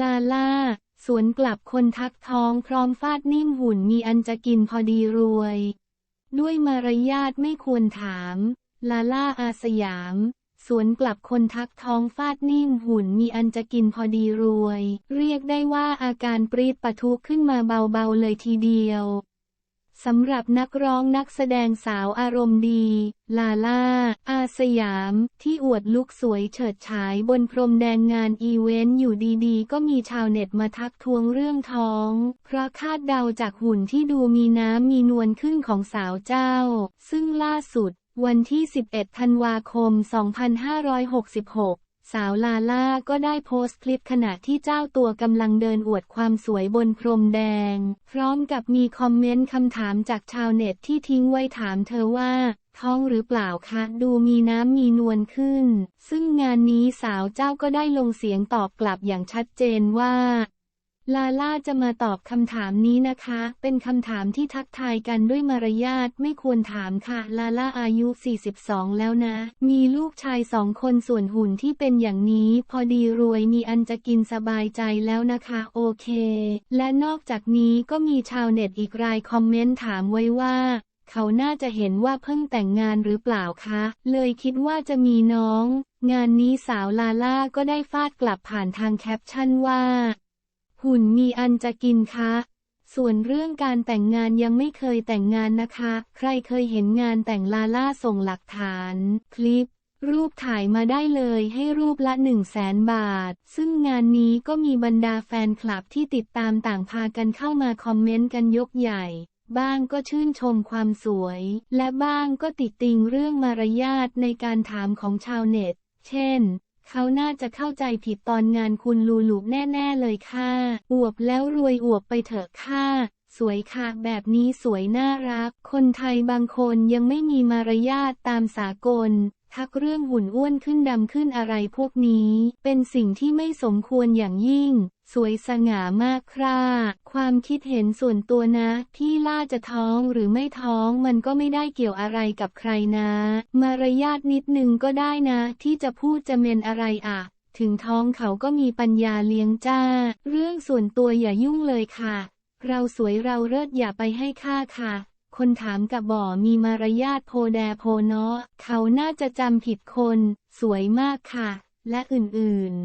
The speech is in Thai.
ลาล่า สวนกลับคนทักท้องพร้อมฟาดนิ่มหุ่นมีอันจะกินพอดีรวย ด้วยมารยาทไม่ควรถาม ลาล่าอาสยาม สวนกลับคนทักท้องฟาดนิ่มหุ่นมีอันจะกินพอดีรวย เรียกได้ว่าอาการปรีดปะทุขึ้นมาเบาๆเลยทีเดียว สำหรับนักร้องนักแสดงสาวอารมณ์ดี ลาล่า อาสยาม ที่อวดลุกสวยเฉิดฉายบนพรมแดงงานอีเวนต์อยู่ดีๆ ก็มีชาวเน็ตมาทักทวงเรื่องท้อง เพราะคาดเดาจากหุ่นที่ดูมีน้ำมีนวลขึ้นของสาวเจ้า ซึ่งล่าสุด วันที่ 11 ธันวาคม 2566 สาวลาล่าก็ได้โพสต์คลิปขณะที่เจ้าตัวกำลังเดินอวดความสวยบนพรมแดง พร้อมกับมีคอมเมนต์คำถามจากชาวเน็ตที่ทิ้งไว้ถามเธอว่า ท้องหรือเปล่าคะดูมีน้ำมีนวลขึ้น ซึ่งงานนี้สาวเจ้าก็ได้ลงเสียงตอบกลับอย่างชัดเจนว่า ลาล่าจะมาตอบคำถามนี้นะคะ เป็นคำถามที่ทักทายกันด้วยมารยาทไม่ควรถามค่ะ ลาล่าอายุ 42 แล้วนะ มีลูกชายสองคนส่วนหุ่นที่เป็นอย่างนี้ พอดีรวยมีอันจะกินสบายใจแล้วนะคะ โอเค และนอกจากนี้ก็มีชาวเน็ตอีกรายคอมเมนต์ถามไว้ว่าเขาน่าจะเห็นว่าเพิ่งแต่งงานหรือเปล่าคะ เลยคิดว่าจะมีน้อง งานนี้สาวลาล่าก็ได้ฟาดกลับผ่านทางแคปชั่นว่า หุ่นมีอันจะกินคะ ส่วนเรื่องการแต่งงานยังไม่เคยแต่งงานนะคะ ใครเคยเห็นงานแต่งลาล่าส่งหลักฐาน คลิป รูปถ่ายมาได้เลยให้รูปละ1 0 0 0 0แสนบาท ซึ่งงานนี้ก็มีบรรดาแฟนคลับที่ติดตามต่างพากันเข้ามาคอมเมนต์กันยกใหญ่บ้างก็ชื่นชมความสวย และบ้างก็ติดติงเรื่องมารยาทในการถามของชาวเน็ต เช่น เขาน่าจะเข้าใจผิดตอนงานคุณลูลูแน่ๆเลยค่ะ อวบแล้วรวยอวบไปเถอะค่ะสวยค่ะแบบนี้สวยน่ารัก คนไทยบางคนยังไม่มีมารยาทตามสากล ทักเรื่องหุ่นอ้วนขึ้นดำขึ้นอะไรพวกนี้ เป็นสิ่งที่ไม่สมควรอย่างยิ่ง สวยสง่ามากค่ะความคิดเห็นส่วนตัวนะ ที่ล่าจะท้องหรือไม่ท้องมันก็ไม่ได้เกี่ยวอะไรกับใครนะ มารยาทนิดนึงก็ได้นะ ที่จะพูดจะเมนอะไรอะถึงท้องเขาก็มีปัญญาเลี้ยงจ้า เรื่องส่วนตัวอย่ายุ่งเลยค่ะ เราสวยเราเลิศอย่าไปให้ค่าค่ะ คนถามกับบ่อมีมารยาทโพแดโพเนาะ เขาน่าจะจำผิดคน สวยมากค่ะ และอื่นๆ